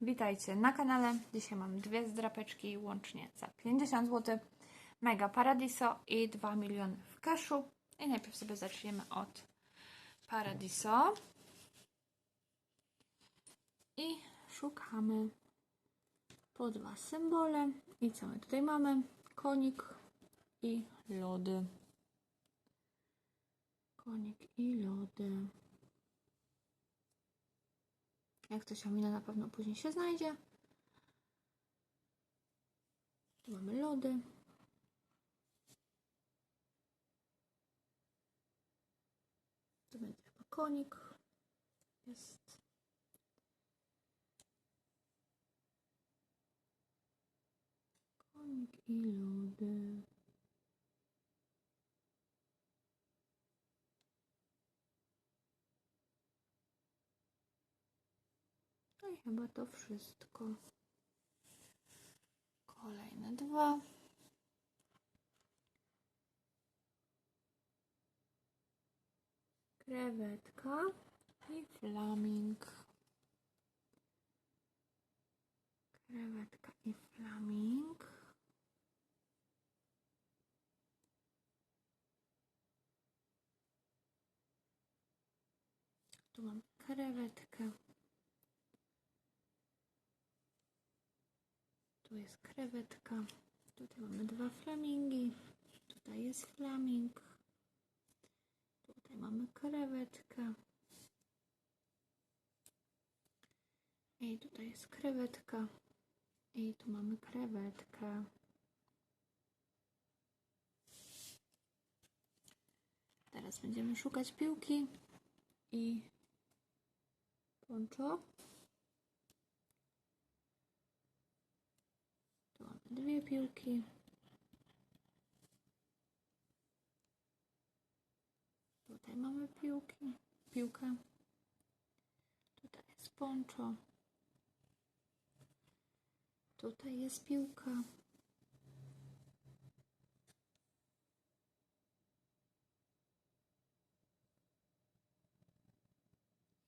Witajcie na kanale. Dzisiaj mam dwie zdrapeczki łącznie za 50 zł. Mega Paradiso i 2 miliony w cashu. I najpierw sobie zaczniemy od Paradiso. I szukamy po dwa symbole. I co my tutaj mamy? Konik i lody. Konik i lody. Jak coś ominę, na pewno później się znajdzie. Tu mamy lody. Tu będzie chyba konik. Jest. Konik i lody. No i chyba to wszystko. Kolejne dwa. Krewetka i flaming. Krewetka i flaming. Tu mam krewetkę. Tu jest krewetka. Tutaj mamy dwa flamingi. Tutaj jest flaming. Tutaj mamy krewetkę. I tutaj jest krewetka. I tu mamy krewetkę. Teraz będziemy szukać piłki i poncho. Tu mamy dwie piłki. Tutaj mamy piłki, piłkę. Tutaj jest poncho. Tutaj jest piłka.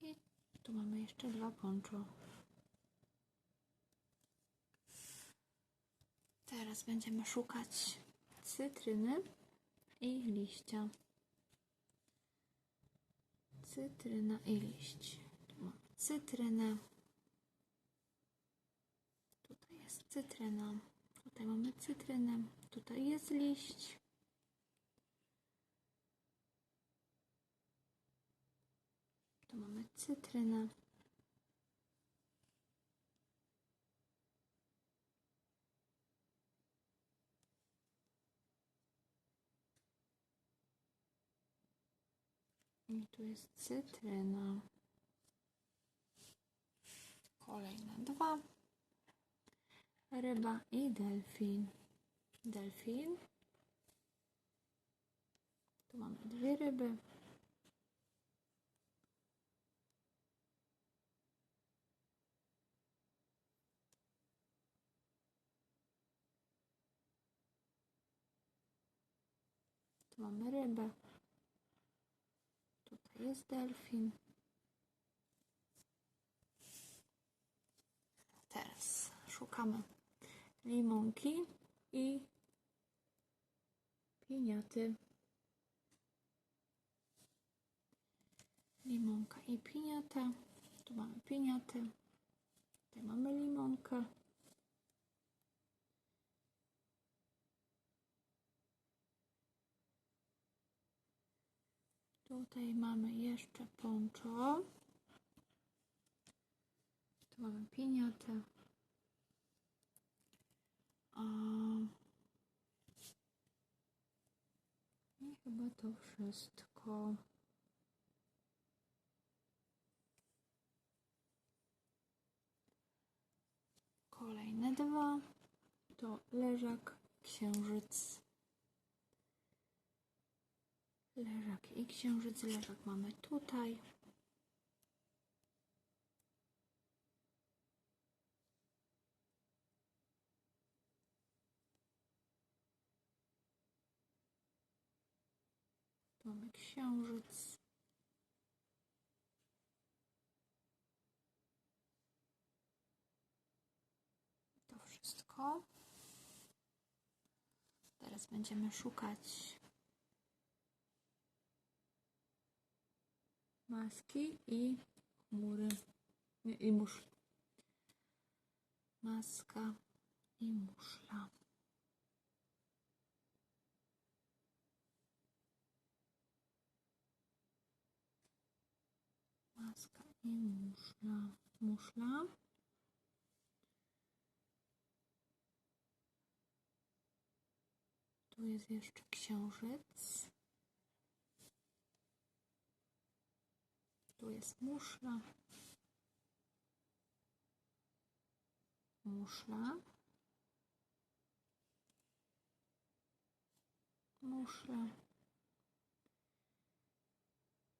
I tu mamy jeszcze dwa poncho. Teraz będziemy szukać cytryny i liścia. Cytryna i liść. Tu mamy cytrynę. Tutaj jest cytryna. Tutaj mamy cytrynę. Tutaj jest liść. Tu mamy cytrynę. I tu jest cytryna. Kolejne dwa. Ryba i delfin. Delfin. Tu mamy dwie ryby. Tu mamy rybę. Jest delfin. Teraz szukamy limonki i piniaty. Limonka i piniata. Tu mamy piniatę. Tutaj mamy limonkę. Tutaj mamy jeszcze poncho. Tu mamy piniatę. A... I chyba to wszystko. Kolejne dwa to leżak, księżyc. Leżak i księżyc. Leżak mamy tutaj. Tu mamy księżyc. oko. Teraz będziemy szukać maski i chmury nie, i. Maska i muszla. Maska i muszla. Muszla. Tu jest jeszcze księżyc. Tu jest muszla. Muszla. Muszla.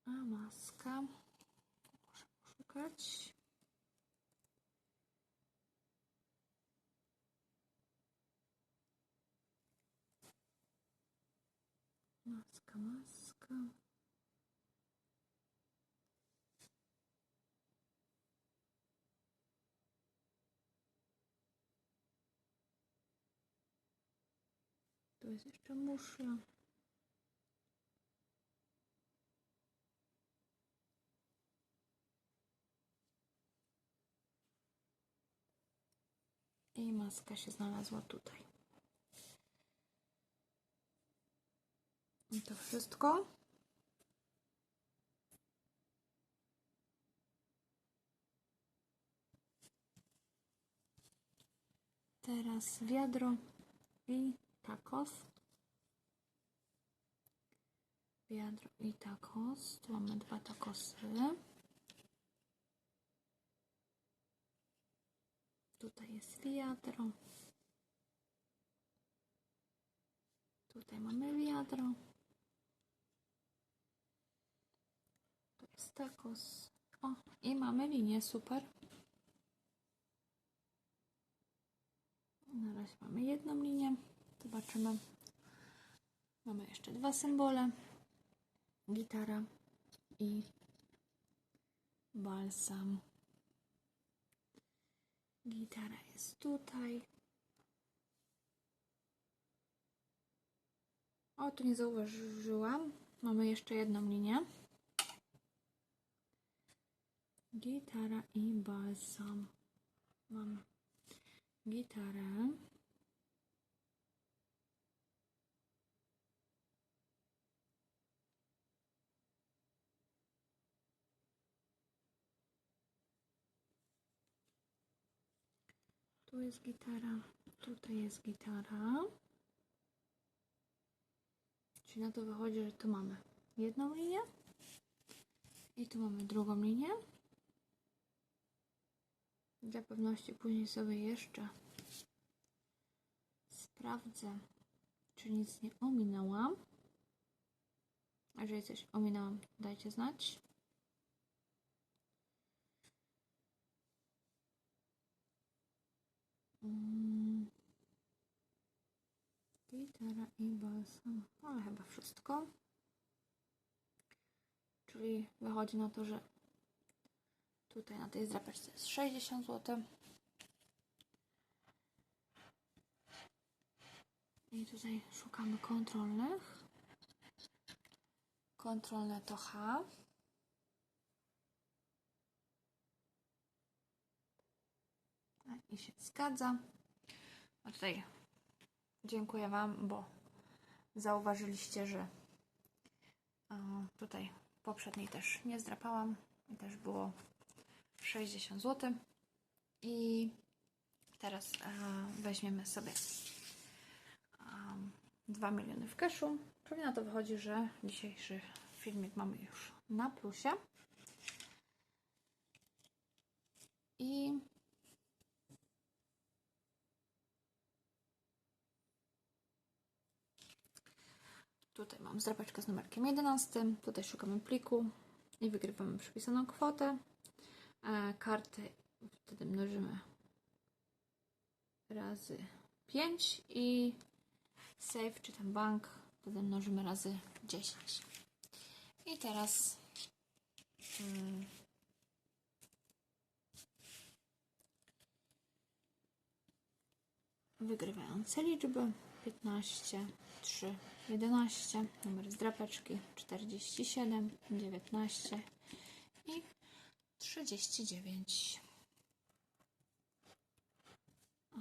A maska. Muszę poszukać. Maska, maska. Tu jest jeszcze muszla. I maska się znalazła tutaj. I to wszystko. Teraz wiadro i tacos. Wiadro i tacos. Tu mamy dwa tacosy. Tutaj jest wiadro. Tutaj mamy wiadro. To jest tacos. O, i mamy linię, super. Na razie mamy jedną linię. Zobaczymy. Mamy jeszcze dwa symbole. Gitara i balsam. Gitara jest tutaj. O, tu nie zauważyłam. Mamy jeszcze jedną linię. Gitara i balsam. Mam gitarę. Tu jest gitara, tutaj jest gitara. Czyli na to wychodzi, że tu mamy jedną linię i tu mamy drugą linię. Dla pewności później sobie jeszcze sprawdzę, czy nic nie ominęłam. A jeżeli coś ominęłam, dajcie znać. Gitara i balsam. Ale chyba wszystko. Czyli wychodzi na to, że tutaj na tej zdrapeczce jest 60 zł. I tutaj szukamy kontrolnych. Kontrolne to H. I się zgadza. A tutaj dziękuję Wam, bo zauważyliście, że e, tutaj poprzedniej też nie zdrapałam i też było 60 zł. I teraz e, weźmiemy sobie e, 2 miliony w cashu, czyli na to wychodzi, że dzisiejszy filmik mamy już na plusie. I Tutaj mam zdrapeczkę z numerkiem 11. Tutaj szukamy pliku i wygrywamy przypisaną kwotę. E, karty wtedy mnożymy razy 5 i safe, czy ten bank, wtedy mnożymy razy 10. I teraz mm, wygrywające liczby 15, 3, 11, numer z drapeczki 47, 19 i 39. A,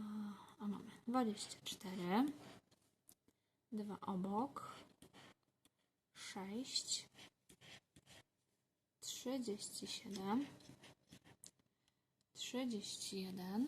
a mamy 24, 2 obok, 6, 37, 31,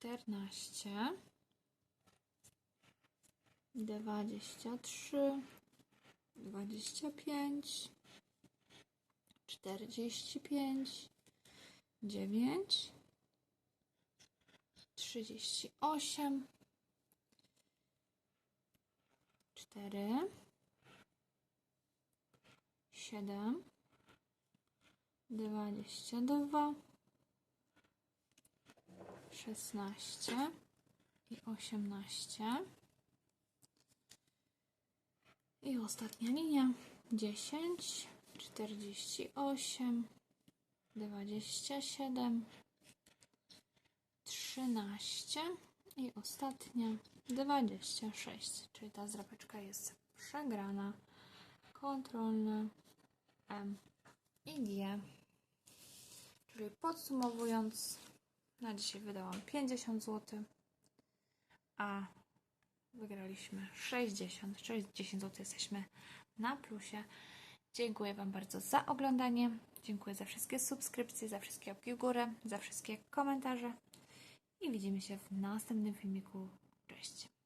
29, 42, 34, 32, 5, 14, 23, 25, 45, 9, 38, 4, 7, 22, 16 i 18. I ostatnia linia 10, 48, 27, 13 i ostatnia 26, czyli ta zrapeczka jest przegrana. Kontrolne M i G. Czyli podsumowując, na dzisiaj wydałam 50 zł, a wygraliśmy 60, czyli 10 zł jesteśmy na plusie. Dziękuję Wam bardzo za oglądanie. Dziękuję za wszystkie subskrypcje, za wszystkie łapki w górę, za wszystkie komentarze. I widzimy się w następnym filmiku. Cześć!